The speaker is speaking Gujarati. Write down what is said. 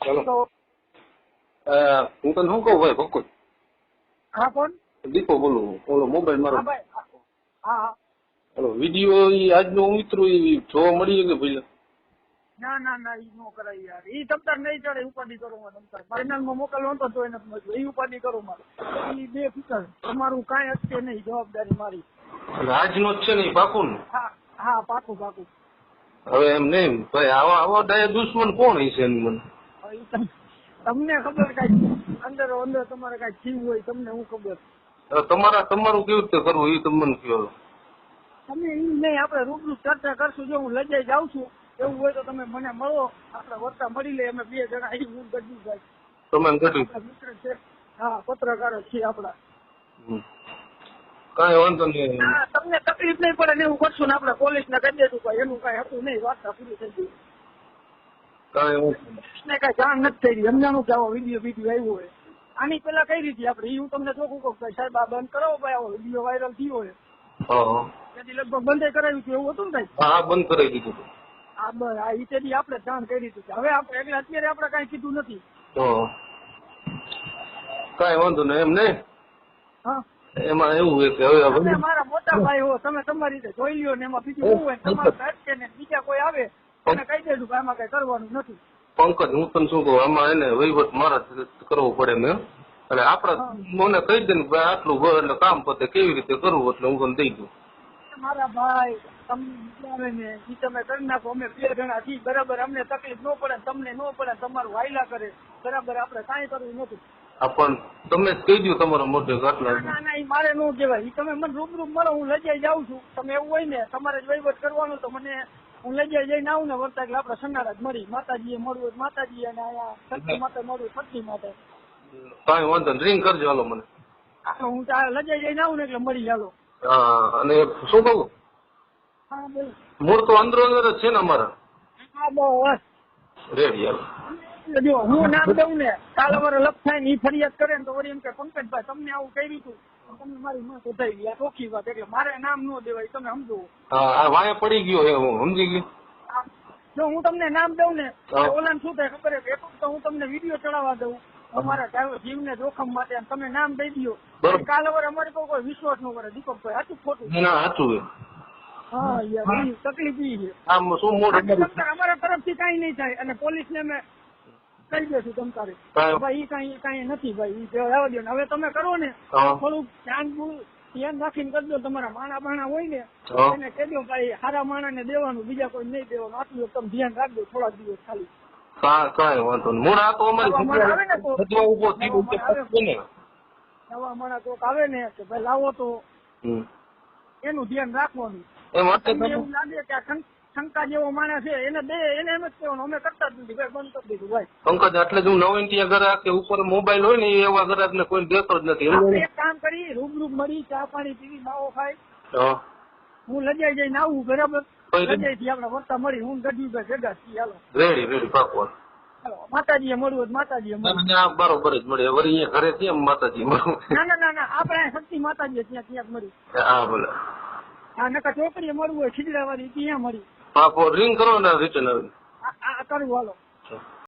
ચાલો. હું તને શું કહું ભાઈ ભક્કું હા કોણ? દીપો બોલું ઓલો મોબાઈલ મારો. હા ઓલો વીડિયો ઈ આજનો મિત્રો ઈ જોવા મળી કે ભાઈ ના ના ના ઈ નો કરાય યાર. ઈ તમતાર નહીં ચડે ઉપાડી કરો માં તમતાર. ફાઇનલમાં મોકલવો તો તો એને મળ્યું ઈ ઉપાડી કરો મારે. ઈ બે ફિકર. તમારું કાંઈ હશે નહીં જવાબદારી મારી. રાજનો જ છે ને પાકું ને હા હા પાકું પાકું. હવે એમ નહીં ભાઈ આવા આવા ડાયા દુશ્મન કોણ હશે એની મને? તમને ખબર કઈ અંદર અંદર તમારે કઈ થયું હોય તમને હું ખબર? તમારા તમારું કેવી રીતે કરવું? એ તમને મને કહો તમે ઈ નહીં આપણે રૂબરૂ ચર્ચા કરશું જો હું લજાઈ જાઉં છું એવું હોય તો તમે મને મળો આપણે વર્તા મળી લે અમે બે જણા આવી હું ગઢવી જાય. તમે મિત્ર છે. હા પત્રકારો છીએ આપણા. કઈ વાંધો નહીં. તમને તકલીફ નહીં પડે ને એવું કરશું ને આપણે પોલીસ ને કહી દેશું એનું કઈ હતું નહીં વાર્તા પૂરી થઈ ગઈ. કાંઈ. કઈ જાણ નથી થઈ કે આવો વીડિયો વીડિયો આવ્યો હોય. આની પેલા કઈ રીતે આપડે હું તમને ચોખ્ખું કહું કે સાહેબ આ બંધ કરાવો ભાઈ આવો વીડિયો વાયરલ થયો હોય. હા. લગભગ બંધ કરાવ્યું હતું એવું હતું ને ભાઈ હા બંધ કરાવી દીધું હા બસ આ ઈ તેથી આપણે જાણ કરી હતી. હવે આપણે એટલે અત્યારે આપણે કઈ કીધું નથી. કઈ વાંધો નહીં એમ નહીં હા. એમાં એવું છે કે હવે મારા મોટા ભાઈ હો તમે તમારી રીતે જોઈ લ્યો ને એમાં બીજું શું હોય તમારા ને બીજા કોઈ આવે એને કહી દેજો કે આમાં કઈ કરવાનું નથી. પંકજ હું તને શું કહું આમાં એને વહીવટ મારા કરવો પડે ને એટલે આપડે મને કહી દે ને ભાઈ આટલું હોય એટલે કામ પતે કેવી રીતે કરવું? એટલે હું તને દઈ દઉં. મારા ભાઈ તમને ને ઈ તમે કરી નાખો અમે બે જણા છીએ બરાબર અમને તકલીફ ન પડે તમને ન પડે તમારું વાયલા કરે. બરાબર આપણે કાંઈ કરવું નથી. પણ તમે જ કહી દો તમારા મોઢે ના ના ના ઈ મારે ન કહેવાય. ઈ તમે મને રૂબરૂ મળો હું લજાઈ જાઉં છું. તમે એવું હોય ને તમારે જ વહીવટ કરવાનો તો મને હું લજાઈ જઈને આવું ને વરતા એટલે આપડે સંગારા જ મળી. માતાજીએ મળવું માતાજી અને અહીંયા શક્તિ માટે મળવું શક્તિ માતા કાંઈ વાંધો ડ્રિંક કરજો હાલો મને. હા, હું લજાઈ જઈને આવું ને એટલે મળી ચાલો અને શું કહું હા બોલો. મૂળ તો અંદરો અંદર જ છે ને અમારા. હા બસ. રેડી હાલો. જો હું નામ દઉં ને કાલ અમારે લપ થાય ને એ ફરિયાદ કરે ને તો વળી એમ કે પંકજભાઈ તમને આવું કર્યું હતું તમને મારી માં શોધાઈ ગયા ચોખ્ખી વાત એટલે મારે નામ ન દેવાય તમે સમજો. આ વાંહે પડી ગયો હે હું સમજી ગયો. જો હું તમને નામ દઉં ને. ઓલાને શું થાય ખબર તો હું તમને વીડિયો ચડાવવા દઉં. અમારા ડ્રાઈવર જીવને જોખમ માટે તમે નામ દઈ દો. કાલ વર અમારે કોઈ વિશ્વાસ ન કરે. દીપકભાઈ સાચું ખોટું? ના સાચું હા યાર તકલીફ ઈ છે. આમ શું અમારા તરફથી કાઈ નહીં થાય. અને પોલીસને અમે કહી દેશું કાંઈ ભાઈ કઈ કાંઈ નથી ભાઈ રહેવા દો ને. હવે તમે કરો ને. થોડુંક ધ્યાન ધ્યાન રાખીને કરજો તમારા માણા બાણા હોય ને. એને કહેજો ભાઈ સારા માણાને દેવાનું બીજા કોઈ નહીં દેવાનું. આટલું તમે ધ્યાન રાખજો થોડા દિવસ ખાલી. કાંઈ વાંધો નહીં. મૂળ આ તો? અમારી ને ઊભો ને નવા માણા કોક આવે ને કે ભાઈ લાવો તો. એનું ધ્યાન રાખવાનું. એમ તમે લાગે કે આ શંકા જેવો માણસ છે એને બે એને એમ જ કહેવાનું. અમે કરતા જ નથી. ભાઈ બંધ કરી દીધું ભાઈ. પંકજ એટલે જ હું નવીનટીયા ગ્રાહક કે ઉપર મોબાઈલ હોય ને એવા એવા ગ્રાહકને કોઈ દેતો જ નથી એક કામ કરી રૂબરૂ મળી ચા પાણી પીવી માવો ખાય હું. લજાઈ જઈને આવું બરાબર? લજાઈ થી આપડે વર્તા મળી. હું ગઢવી ભાઈ ભેગા છીએ. હાલો. રેડી રેડી પાકવા માતાજી મળવું મળવું. બરોબર જ મળે. અહીંયા ઘરે એમ માતાજી ના ના ના ના. આપણે શક્તિ માતાજી ત્યાં ત્યાં જ મળી. હા બોલો. આ નકા ચોકડીએ મળવું હોય ખીજડા વાળી ત્યાં મળી. હા રિંગ કરો ને રિટર્ન આવે.